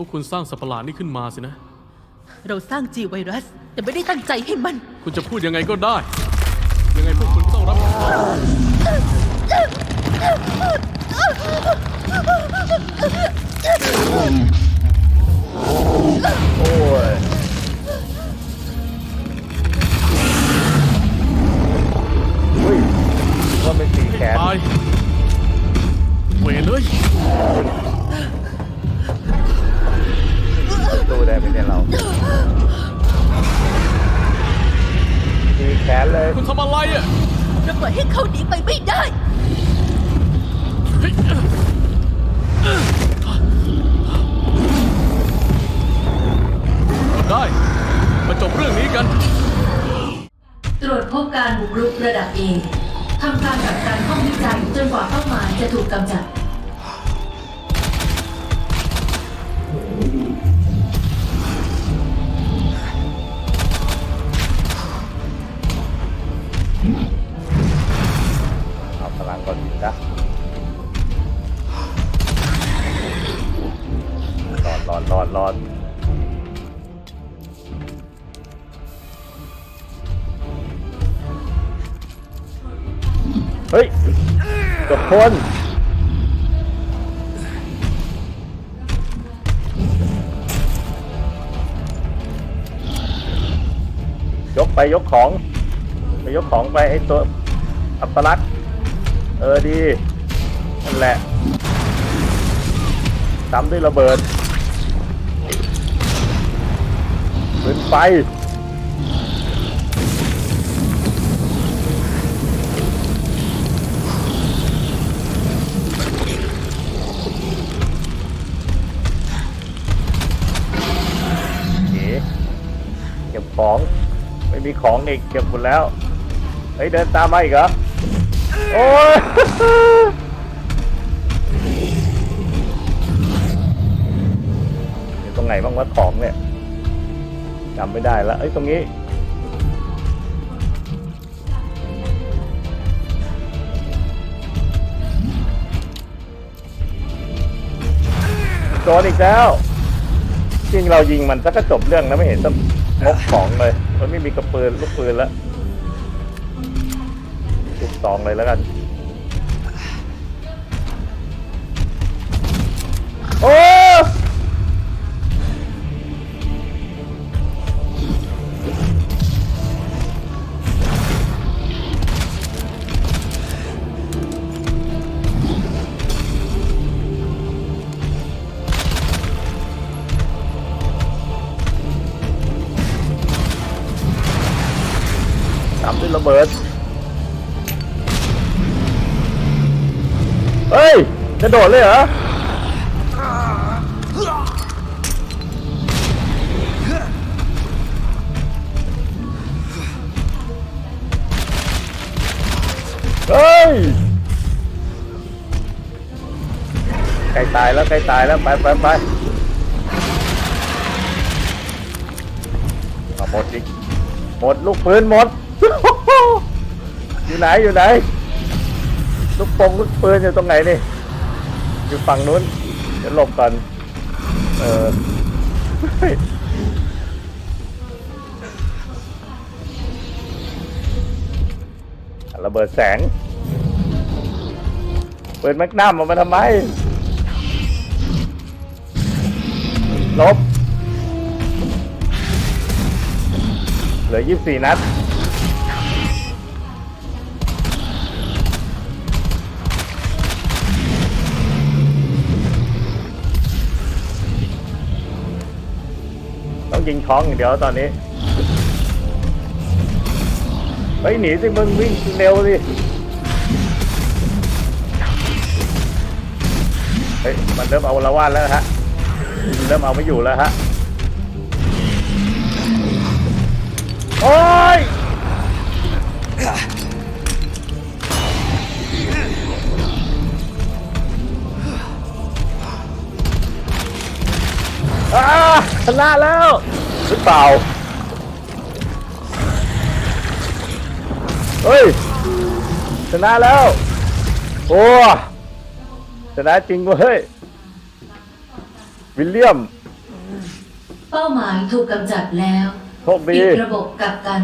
วกคุณสร้างสัตว์ประหลาดนี่ขึ้นมาสินะ เราสร้างจีไวรัส แต่ไม่ได้ตั้งใจให้มัน คุณจะพูดยังไงก็ได้ ยังไงพวกคุณก็ต้องรับผิดชอบโอ้ยอุ้ยว่าเป็นสีแขนตายเวรเลย สู้ได้ไหมเนี่ยเราสีแขนเลย คุณทำอะไรอะเราปล่อยให้เขาหนีไปไม่ได้ เฮ้ยได้ มาจบเรื่องนี้กัน ตรวจพบการบุกรุกระดับ A ทำการกักกันห้องวิจัยจนกว่าเป้าหมายจะถูกกำจัด เอาพลังก่อนสิจ้ะรอดรอดรอดรอดเฮ้ยกับคนยกไปยกของ ไปยกของไปไอ้ตัวอัปลักษณ์เออดีนั่นแหละตามด้วยระเบิดปืนไฟเก็บของ ไม่มีของอีกเก็บหมดแล้ว ฮ้ยเดินตามมาอีกเหรอ โอ้ยอยู่ตรงไหนบ้างวะของเนี่ยจำไม่ได้แล้วเอ้ยตรงนี้ โดนอีกแล้วจริงเรายิงมันซะก็จบเรื่องนะไม่เห็นต้องงกของเลย มันไม่มีกระปืนลูกปืนแล้ว ลูกสองเลยแล้วกัน โอ้ตามด้วยระเบิด เฮ้ยจะโดดเลยเหรอเฮ้ยใกล้ตายแล้วใกล้ตายแล้วไปไปไปหมดอีกหมดลูกปืนหมด อยู่ไหนอยู่ไหน ลูกปงลูกปืนอยู่ตรงไหนนี่อยู่ฝั่งนู้นเดี๋ยวหลบก่อนเออระเบิดแสง เปิดแมกนัมออกมาทำไม ลบ เหลือ 24 นัด ต้องยิงท้องอย่างเดียวตอนนี้เฮ้ยหนีสิมึงวิ่งเร็วสิเฮ้ยมันเริ่มเอาละวาดแล้วฮะเริ่มเอาไม่อยู่แล้วฮะโอ้ยอ่า ชนะแล้วหรือเปล่า เฮ้ย ชนะแล้ว โอ้ชนะจริงเว้ย วิลเลียม เป้าหมายถูกกำจัดแล้วโชคดี ปิดระบบกักกัน